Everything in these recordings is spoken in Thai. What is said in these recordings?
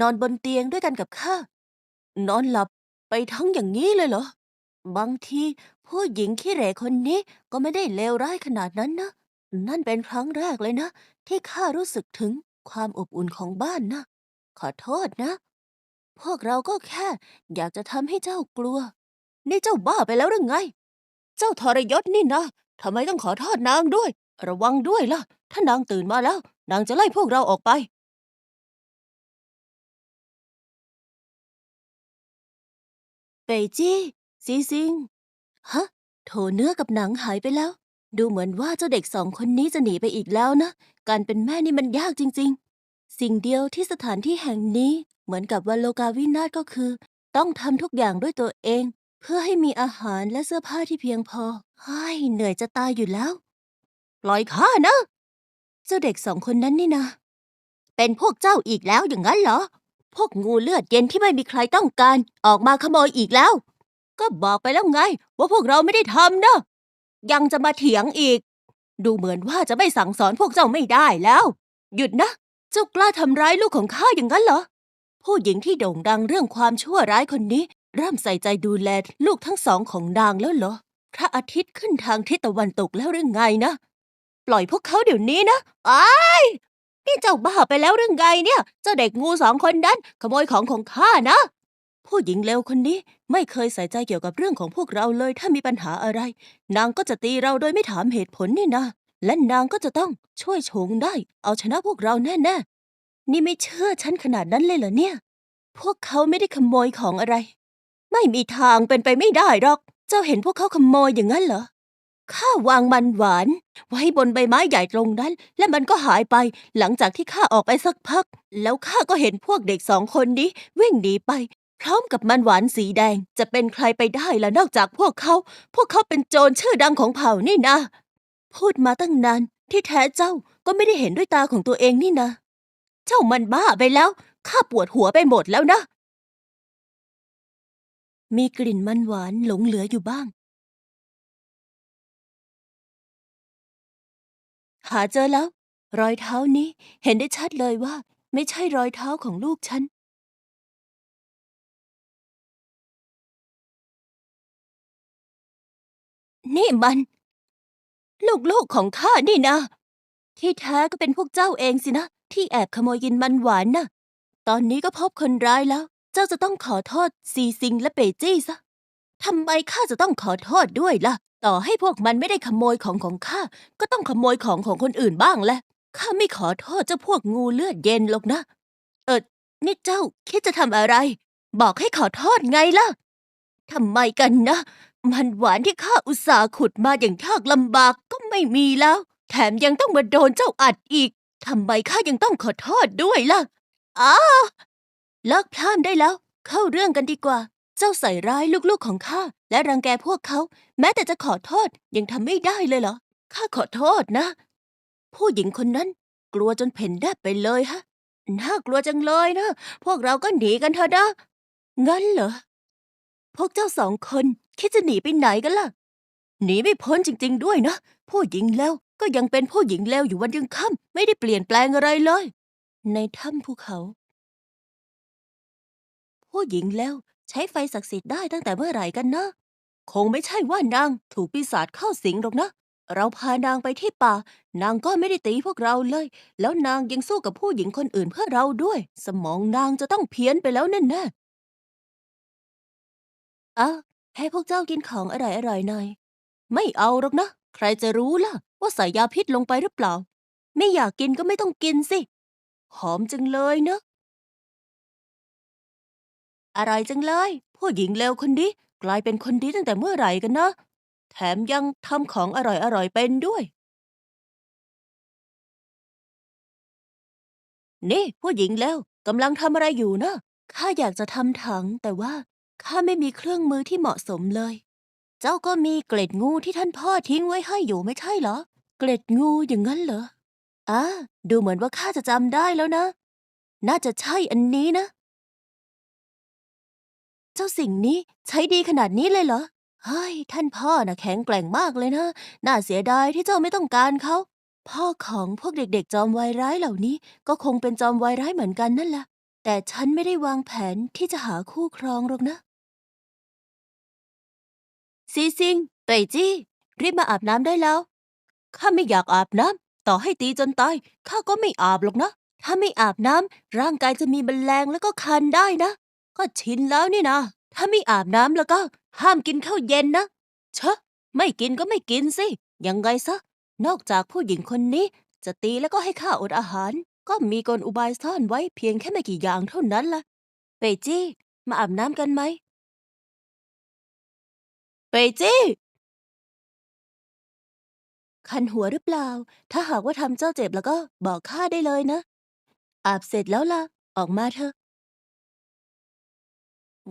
นอนบนเตียงด้วยกันกับข้า นอนหลับไปทั้งอย่างนี้เลยเหรอ บางทีผู้หญิงขี้เหร่คนนี้ก็ไม่ได้เลวร้ายขนาดนั้นนะ นั่นเป็นครั้งแรกเลยนะ ที่ข้ารู้สึกถึงความอบอุ่นของบ้านนะ ขอโทษนะ พวกเราก็แค่อยากจะทำให้เจ้ากลัว นี่เจ้าบ้าไปแล้วหรือไง เจ้าทรยศนี่นะทำไมต้องขอโทษนางด้วย ระวังด้วยล่ะ ถ้านางตื่นมาแล้ว นางจะไล่พวกเราออกไป เปยจี้ซีซิงฮะโถเนื้อกับหนังหายไปแล้ว ดูเหมือนว่าเจ้าเด็กสองคนนี้จะหนีไปอีกแล้วนะ การเป็นแม่นี่มันยากจริง ๆ สิ่งเดียวที่สถานที่แห่งนี้เหมือนกับวันโลกาวินาศก็คือ ต้องทำทุกอย่างด้วยตัวเอง เพื่อให้มีอาหารและเสื้อผ้าที่เพียงพอเฮ้เหนื่อยจะตายอยู่แล้ว ปล่อยข้านะ เจ้าเด็กสองคนนั้นนี่นะ เป็นพวกเจ้าอีกแล้วอย่างนั้นเหรอ พวกงูเลือดเย็นที่ไม่มีใครต้องการ ออกมาขโมยอีกแล้ว ก็บอกไปแล้วไง ว่าพวกเราไม่ได้ทำนะยังจะมาเถียงอีก ดูเหมือนว่าจะไม่สั่งสอนพวกเจ้าไม่ได้แล้ว หยุดนะเจ้ากล้าทำร้ายลูกของข้าอย่างนั้นเหรอผู้หญิงที่โด่งดังเรื่องความชั่วร้ายคนนี้เริ่มใส่ใจดูแลลูกทั้งสองของนางแล้วเหรอพระอาทิตย์ขึ้นทางทิศตะวันตกแล้วหรือไงนะ ปล่อยพวกเขาเดี๋ยวนี้นะอ้าย นี่เจ้าบ้าไปแล้วหรือไงเนี่ย เจ้าเด็กงูสองคนนั้น ขโมยของของข้านะ ผู้หญิงเลวคนนี้ไม่เคยใส่ใจเกี่ยวกับเรื่องของพวกเราเลย ถ้ามีปัญหาอะไร นางก็จะตีเราโดยไม่ถามเหตุผลนี่นะ และนางก็จะต้องช่วยโฉงได้ เอาชนะพวกเราแน่ๆ นี่ไม่เชื่อฉันขนาดนั้นเลยเหรอเนี่ย พวกเขาไม่ได้ขโมยของอะไร ไม่มีทางเป็นไปไม่ได้หรอก เจ้าเห็นพวกเขาขโมยอย่างนั้นเหรอ ข้าวางมันหวาน ไว้บนใบไม้ใหญ่ตรงนั้น และมันก็หายไป หลังจากที่ข้าออกไปสักพัก แล้วข้าก็เห็นพวกเด็กสองคนนี้ วิ่งหนีไป พร้อมกับมันหวานสีแดง จะเป็นใครไปได้ล่ะนอกจากพวกเขา พวกเขาเป็นโจรชื่อดังของเผ่านี่นะ พูดมาตั้งนานที่แท้เจ้าก็ไม่ได้เห็นด้วยตาของตัวเองนี่นะ เจ้ามันบ้าไปแล้วข้าปวดหัวไปหมดแล้วนะ มีกลิ่นมันหวานหลงเหลืออยู่บ้าง หาเจอแล้ว รอยเท้านี้เห็นได้ชัดเลยว่า ไม่ใช่รอยเท้าของลูกฉัน นี่มัน ลูกๆของข้านี่นะ ที่แท้ก็เป็นพวกเจ้าเองสินะ ที่แอบขโมยกินมันหวานน่ะ ตอนนี้ก็พบคนร้ายแล้ว เจ้าจะต้องขอโทษซีซิงและเปจี้ซะทำไมข้าจะต้องขอโทษด้วยล่ะ ต่อให้พวกมันไม่ได้ขโมยของของข้า ก็ต้องขโมยของของคนอื่นบ้างแหละ ข้าไม่ขอโทษเจ้าพวกงูเลือดเย็นหรอกนะ เออนี่เจ้าคิดจะทำอะไร บอกให้ขอโทษไงล่ะทำไมกันนะ มันหวานที่ข้าอุตส่าห์ขุดมาอย่างยากลำบากก็ไม่มีแล้ว แถมยังต้องมาโดนเจ้าอัดอีกทำไมข้ายังต้องขอโทษด้วยล่ะ อ้าเลิกพลามได้แล้ว เข้าเรื่องกันดีกว่า เจ้าใส่ร้ายลูกๆของข้าและรังแกพวกเขา แม้แต่จะขอโทษยังทำไม่ได้เลยเหรอ ข้าขอโทษนะ ผู้หญิงคนนั้น กลัวจนเพ่นแนบไปเลยฮะ น่ากลัวจังเลยนะ พวกเราก็หนีกันเถอะนะ งั้นเหรอ พวกเจ้าสองคนคิดจะหนีไปไหนกันล่ะ หนีไม่พ้นจริง ๆ ด้วยนะ ผู้หญิงแล้วก็ยังเป็นผู้หญิงแล้วอยู่วันยังค่ำไม่ได้เปลี่ยนแปลงอะไรเลย ในถ้ำภูเขา ผู้หญิงแล้ว ใช้ไฟศักดิ์สิทธิ์ได้ตั้งแต่เมื่อไหร่กันนะ คงไม่ใช่ว่านางถูกปีศาจเข้าสิงหรอกนะ เราพานางไปที่ป่า นางก็ไม่ได้ตีพวกเราเลย แล้วนางยังสู้กับผู้หญิงคนอื่นเพื่อเราด้วย สมองนางจะต้องเพี้ยนไปแล้วแน่ๆอะให้พวกเจ้ากินของอร่อยๆหน่อย ไม่เอาหรอกนะ ใครจะรู้ล่ะ ว่าใส่ยาพิษลงไปหรือเปล่า ไม่อยากกินก็ไม่ต้องกินสิ หอมจังเลยเนะ อร่อยจังเลย ผู้หญิงเลวคนนี้กลายเป็นคนดีตั้งแต่เมื่อไหร่กันนะ แถมยังทำของอร่อยๆเป็นด้วย นี่ ผู้หญิงเลวกำลังทำอะไรอยู่นะ ข้าอยากจะทำถัง แต่ว่าข้าไม่มีเครื่องมือที่เหมาะสมเลย เจ้าก็มีเกล็ดงูที่ท่านพ่อทิ้งไว้ให้อยู่ไม่ใช่เหรอ เกล็ดงูอย่างนั้นเหรออ่าดูเหมือนว่าข้าจะจำได้แล้วนะ น่าจะใช่อันนี้นะ เจ้าสิ่งนี้ใช้ดีขนาดนี้เลยเหรอ เฮ้ย ท่านพ่อน่ะแข็งแกร่งมากเลยนะ น่าเสียดายที่เจ้าไม่ต้องการเขา พ่อของพวกเด็กๆ จอมวายร้ายเหล่านี้ ก็คงเป็นจอมวายร้ายเหมือนกันนั่นแหละแต่ฉันไม่ได้วางแผนที่จะหาคู่ครองหรอกนะ ซีซิงเป่ยจี้รีบมาอาบน้ำได้แล้ว ข้าไม่อยากอาบน้ำต่อให้ตีจนตายข้าก็ไม่อาบหรอกนะ ถ้าไม่อาบน้ำร่างกายจะมีแมลงแล้วก็คันได้นะ ก็ชินแล้วนี่นะ ถ้าไม่อาบน้ำแล้วก็ ห้ามกินข้าวเย็นนะ เชอะ ไม่กินก็ไม่กินสิ ยังไงซะ นอกจากผู้หญิงคนนี้ จะตีแล้วก็ให้ข้าอดอาหาร ก็มีกลอุบายซ่อนไว้เพียงแค่ไม่กี่อย่างเท่านั้นละเปจี้ มาอาบน้ำกันไหม เปจี้ คันหัวหรือเปล่า ถ้าหากว่าทำเจ้าเจ็บแล้วก็บอกข้าได้เลยนะ อาบเสร็จแล้วล่ะ ออกมาเถอะ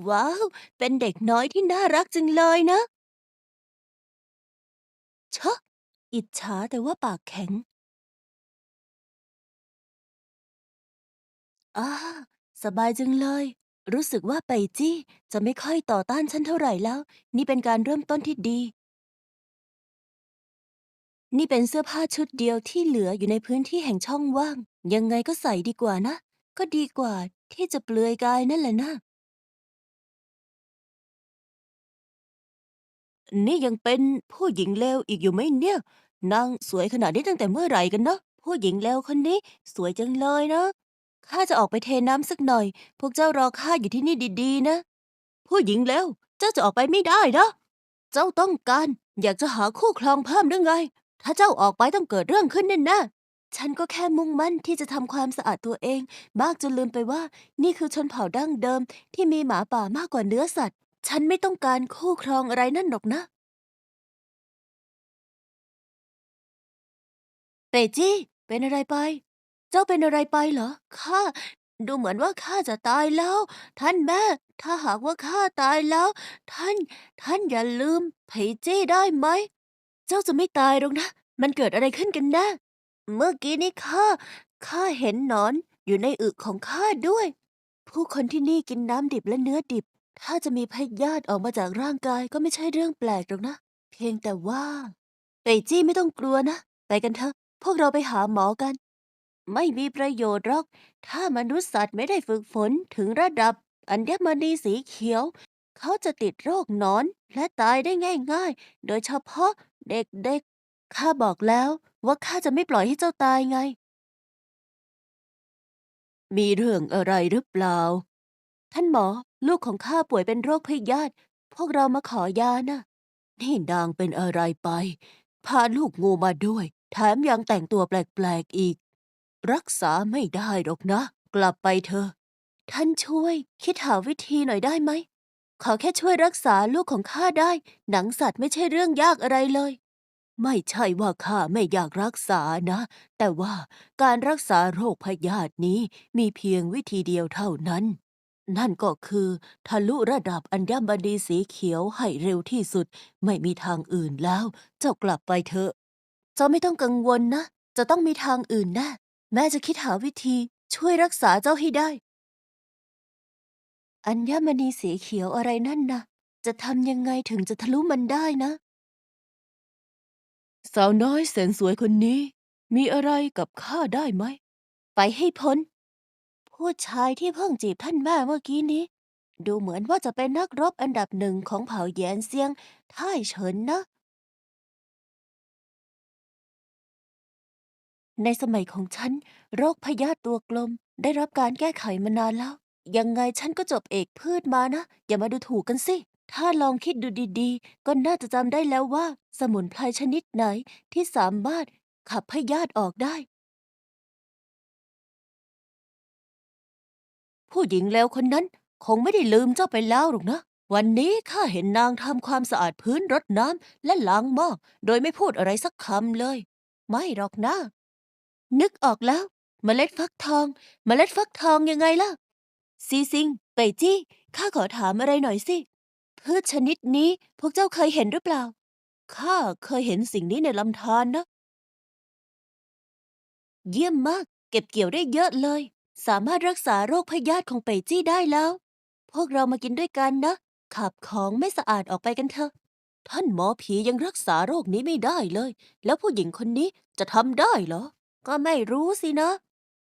ว้าว เป็นเด็กน้อยที่น่ารักจังเลยนะ เชอะอิจฉาแต่ว่าปากแข็งอาสบายจังเลย รู้สึกว่าไปจี้จะไม่ค่อยต่อต้านฉันเท่าไหร่แล้ว นี่เป็นการเริ่มต้นที่ดี นี่เป็นเสื้อผ้าชุดเดียวที่เหลืออยู่ในพื้นที่แห่งช่องว่าง ยังไงก็ใส่ดีกว่านะ ก็ดีกว่าที่จะเปลือยกายนั่นแหละนะ นี่ยังเป็นผู้หญิงเลวอีกอยู่ไหมเนี่ย นางสวยขนาดนี้ตั้งแต่เมื่อไหร่กันเนาะผู้หญิงเลวคนนี้สวยจังเลยนะข้าจะออกไปเทน้ำสักหน่อย พวกเจ้ารอข้าอยู่ที่นี่ดีๆนะ ผู้หญิงเลวเจ้าจะออกไปไม่ได้นะเจ้าต้องการอยากจะหาคู่ครองเพิ่มหรือไง ถ้าเจ้าออกไปต้องเกิดเรื่องขึ้นแน่แน่ฉันก็แค่มุ่งมั่นที่จะทำความสะอาดตัวเอง มากจนลืมไปว่า นี่คือชนเผ่าดั้งเดิมที่มีหมาป่ามากกว่าเนื้อสัตว์ ฉันไม่ต้องการคู่ครองอะไรนั่นหรอกนะ เปจี้ เป็นอะไรไป เจ้าเป็นอะไรไปเหรอ ข้า ดูเหมือนว่าข้าจะตายแล้ว ท่านแม่ ถ้าหากว่าข้าตายแล้ว ท่าน ท่านอย่าลืมเพจี้ได้ไหม เจ้าจะไม่ตายหรอกนะ มันเกิดอะไรขึ้นกันแน่เมื่อกี้นี้ข้า ข้าเห็นหนอนอยู่ในอึของข้าด้วย ผู้คนที่นี่กินน้ำดิบและเนื้อดิบ ถ้าจะมีพยาธิออกมาจากร่างกายก็ไม่ใช่เรื่องแปลกหรอกนะ เพียงแต่ว่าเปยจี้ไม่ต้องกลัวนะ ไปกันเถอะ พวกเราไปหาหมอกัน ไม่มีประโยชน์หรอก ถ้ามนุษย์สัตว์ไม่ได้ฝึกฝนถึงระดับ อัญมณีสีเขียว เขาจะติดโรคหนอน และตายได้ง่ายๆ โดยเฉพาะเด็กๆ ข้าบอกแล้วว่าข้าจะไม่ปล่อยให้เจ้าตายไง มีเรื่องอะไรหรือเปล่า ท่านหมอ ลูกของข้าป่วยเป็นโรคพยาธิพวกเรามาขอยานะนี่นางเป็นอะไรไป พาลูกงูมาด้วย แถมยังแต่งตัวแปลกๆอีก รักษาไม่ได้หรอกนะ กลับไปเถอะ ท่านช่วย คิดหาวิธีหน่อยได้ไหม ขอแค่ช่วยรักษาลูกของข้าได้ หนังสัตว์ไม่ใช่เรื่องยากอะไรเลย ไม่ใช่ว่าข้าไม่อยากรักษานะ แต่ว่าการรักษาโรคพยาธินี้มีเพียงวิธีเดียวเท่านั้น นั่นก็คือ ทะลุระดับอัญมณีสีเขียวให้เร็วที่สุด ไม่มีทางอื่นแล้ว เจ้ากลับไปเถอะเจ้าไม่ต้องกังวลนะ จะต้องมีทางอื่นแน่แม่จะคิดหาวิธีช่วยรักษาเจ้าให้ได้ อัญมณีสีเขียวอะไรนั่นนะจะทำยังไงถึงจะทะลุมันได้นะ สาวน้อยแสนสวยคนนี้ มีอะไรกับข้าได้ไหม ไปให้พ้น ผู้ชายที่เพิ่งจีบท่านแม่เมื่อกี้นี้ ดูเหมือนว่าจะเป็นนักรบอันดับหนึ่งของเผ่าแยนเซียงท่ายเฉินนะ ในสมัยของฉัน โรคพยาธิตัวกลม ได้รับการแก้ไขมานานแล้ว ยังไงฉันก็จบเอกพืชมานะ อย่ามาดูถูกกันสิ ถ้าลองคิดดูดีๆ ก็น่าจะจำได้แล้วว่า สมุนไพรชนิดไหนที่สามารถขับพยาธิออกได้ ผู้หญิงเลวคนนั้นคงไม่ได้ลืมเจ้าไปแล้วหรอกนะ วันนี้ข้าเห็นนางทำความสะอาดพื้นรดน้ำและล้างหม้อโดยไม่พูดอะไรสักคำเลย ไม่หรอกนะ นึกออกแล้วเมล็ดฟักทองเมล็ดฟักทองยังไงล่ะ ซีซิงเป่ยจี้ข้าขอถามอะไรหน่อยสิพืชชนิดนี้พวกเจ้าเคยเห็นหรือเปล่าข้าเคยเห็นสิ่งนี้ในลำธารนะเยี่ยมมาก เก็บเกี่ยวได้เยอะเลย สามารถรักษาโรคพยาธิของเปยจี้ได้แล้ว พวกเรามากินด้วยกันนะ ขับของไม่สะอาดออกไปกันเถอะ ท่านหมอผียังรักษาโรคนี้ไม่ได้เลย แล้วผู้หญิงคนนี้จะทำได้เหรอ ก็ไม่รู้สินะ